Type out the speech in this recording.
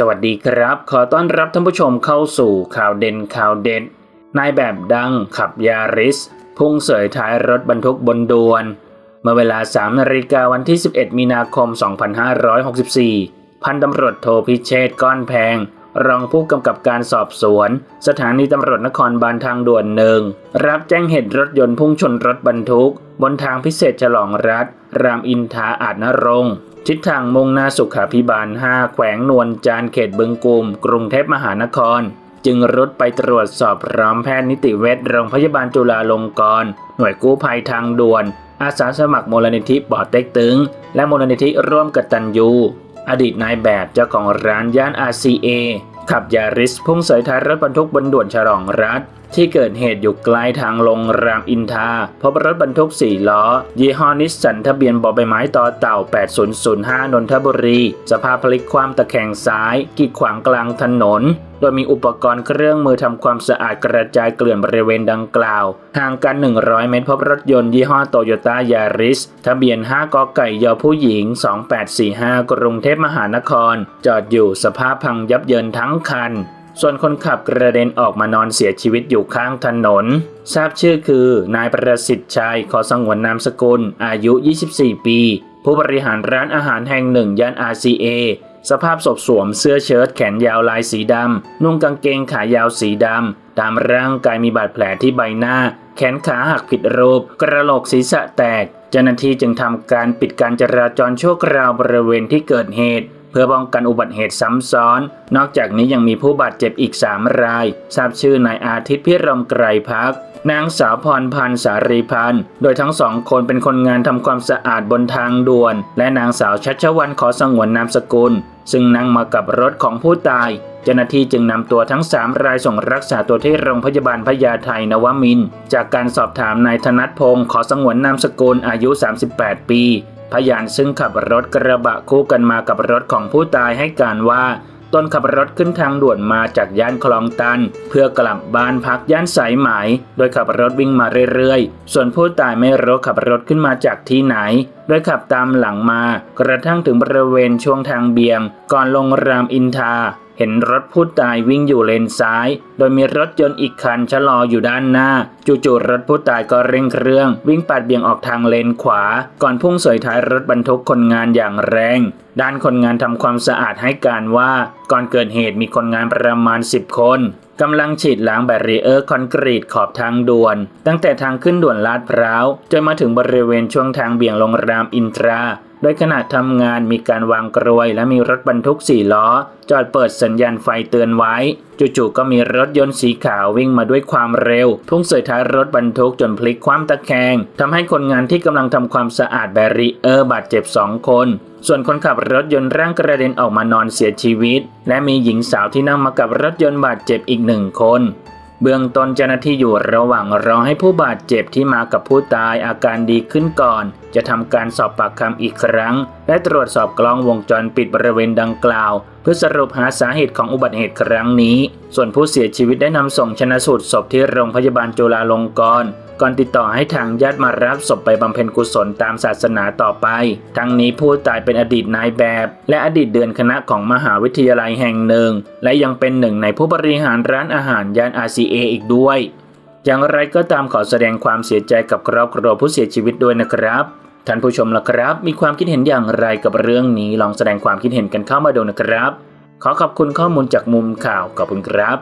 สวัสดีครับ ขอต้อนรับท่านผู้ชมเข้าสู่ข่าวเด่นข่าวเด็ดนายแบบดังขับยาริส พุ่งเสยท้ายรถบรรทุกบนดวน เมื่อเวลา 3นาฬิกาวันที่ 11 มีนาคม 2564 พันตำรวจโทพิเชษก้อนแพง รองผู้กำกับการสอบสวน สถานีตำรวจนครบาลทางด่วนหนึ่ง รับแจ้งเหตุรถยนต์พุ่งชนรถบรรทุก บนทางพิเศษฉลองรัฐ รามอินทาอาจนรงค์ ทิศทางมุ่งหน้าสุขาพิบาล 5 แขวงนวลจานเขตบึงกุมกรุงเทพมหานคร จึงรุดไปตรวจสอบพร้อมแพทย์นิติเวชโรงพยาบาลจุฬาลงกรณ์หน่วยกู้ภัยทางด่วน อาสาสมัครมูลนิธิปอเต็กตึง และมูลนิธิร่วมกตัญญูอดีตนายแบบเจ้าของร้านย่าน RCA ขับยาริสพุ่งเสยท้ายรถบรรทุกบนด่วนฉลองรัฐ ที่เกิดเหตุอยู่ใกล้ทางลงรามอินทราพบรถบรรทุก 4 ล้อ ยี่ห้อนิสสันทะเบียนบอใบไม้ต่อเต่า 8005 นนทบุรี สภาพพลิกความตะแคงซ้าย กีดขวางกลางถนน โดยมีอุปกรณ์เครื่องมือทำความสะอาดกระจายเกลื่อนบริเวณดังกล่าว ห่างกัน 100 เมตรพบรถยนต์ยี่ห้อโตโยต้ายาริสทะเบียน 5กไก่ยอผู้หญิง 2845 กรุงเทพมหานคร จอดอยู่สภาพพังยับเยินทั้งคัน ส่วนคนขับกระเด็นออกมานอนเสียชีวิตอยู่ข้างถนน ทราบชื่อคือนายประสิทธิ์ชัยขอสงวนนามสกุล อายุ 24 ปี ผู้บริหารร้านอาหารแห่งหนึ่งย่าน RCA สภาพศพสวมเสื้อเชิ้ตแขนยาวลายสีดำ นุ่งกางเกงขายาวสีดำ ตามร่างกายมีบาดแผลที่ใบหน้า แขนขาหักผิดรูป กระโหลกศีรษะแตก เจ้าหน้าที่จึงทำการปิดการจราจรชั่วคราวบริเวณที่เกิดเหตุ เพื่อป้องกันอุบัติเหตุซ้ำซ้อน นอกจากนี้ยังมีผู้บาดเจ็บอีก 3 ราย ทราบชื่อนายอาทิตย์พิรมไกรพักนางสาวพรพันธ์สารีพันธ์ โดยทั้งสองคนเป็นคนงานทำความสะอาดบนทางด่วน และนางสาวชัชวันขอสงวนนามสกุล ซึ่งนั่งมากับรถของผู้ตาย เจ้าหน้าที่จึงนำตัวทั้ง 3 รายส่งรักษาตัวที่โรงพยาบาลพญาไทนวมิน จากการสอบถามนายธนัทพงศ์ขอสงวนนามสกุลอายุ 38 ปี พยานซึ่งขับรถกระบะคู่กันมากับรถของผู้ตายให้การว่าตนขับรถขึ้นทางด่วนมาจากย่านคลองตัน เพื่อกลับบ้านพักย่านสายไหม โดยขับรถวิ่งมาเรื่อยๆ ส่วนผู้ตายไม่รู้ขับรถขึ้นมาจากที่ไหน โดยขับตามหลังมา กระทั่งถึงบริเวณช่วงทางเบี่ยง ก่อนลงรามอินทา เห็นรถผู้ตายวิ่งอยู่เลนซ้าย โดยมีรถยนต์อีกคันชะลออยู่ด้านหน้า จู่ๆรถผู้ตายก็เร่งเครื่อง วิ่งปาดเบี่ยงออกทางเลนขวา ก่อนพุ่งเสยท้ายรถบรรทุกคนงานอย่างแรง ด้านคนงานทำความสะอาดให้การว่า ก่อนเกิดเหตุมีคนงานประมาณ 10 คนกำลังฉีดล้างแบรีเออร์คอนกรีตขอบทางด่วน ตั้งแต่ทางขึ้นด่วนลาดพร้าวจนมาถึงบริเวณช่วงทางเบี่ยงลงรามอินทรา โดยขณะทำงานมีการวางกรวย และมีรถบรรทุกสี่ล้อ จอดเปิดสัญญาณไฟเตือนไว้ จู่ๆก็มีรถยนต์สีขาววิ่งมาด้วยความเร็ว พุ่งเสยท้ายรถบรรทุกจนพลิกคว่ำตะแคงทำให้คนงานที่กำลังทำความสะอาดแบรีเออร์บาดเจ็บสองคน ส่วนคนขับรถยนต์ร่างกระเด็นออกมานอนเสียชีวิต และมีหญิงสาวที่นั่งมากับรถยนต์บาดเจ็บอีกหนึ่งคน เบื้องต้นเจ้าหน้าที่อยู่ระหว่างรอให้ผู้บาดเจ็บที่มากับผู้ตายอาการดีขึ้นก่อน จะทำการสอบปากคำอีกครั้ง และตรวจสอบกล้องวงจรปิดบริเวณดังกล่าว เพื่อสรุปหาสาเหตุของอุบัติเหตุครั้งนี้ ส่วนผู้เสียชีวิตได้นำส่งชนะสูตรศพที่โรงพยาบาลจุฬาลงกรณ์ ก่อนติดต่อให้ทางญาติมารับศพไปบำเพ็ญกุศลตามศาสนาต่อไป ทั้งนี้ผู้ตายเป็นอดีตนายแบบ และอดีตเดือนคณะของมหาวิทยาลัยแห่งหนึ่ง และยังเป็นหนึ่งในผู้บริหารร้านอาหารย่าน RCA อีกด้วย อย่างไรก็ตามขอแสดงความเสียใจกับครอบครัวผู้เสียชีวิตด้วยนะครับท่านผู้ชมล่ะครับ มีความคิดเห็นอย่างไรกับเรื่องนี้ลองแสดงความคิดเห็นกันเข้ามาดูนะครับ ขอขอบคุณข้อมูลจากมุมข่าวขอบคุณครับ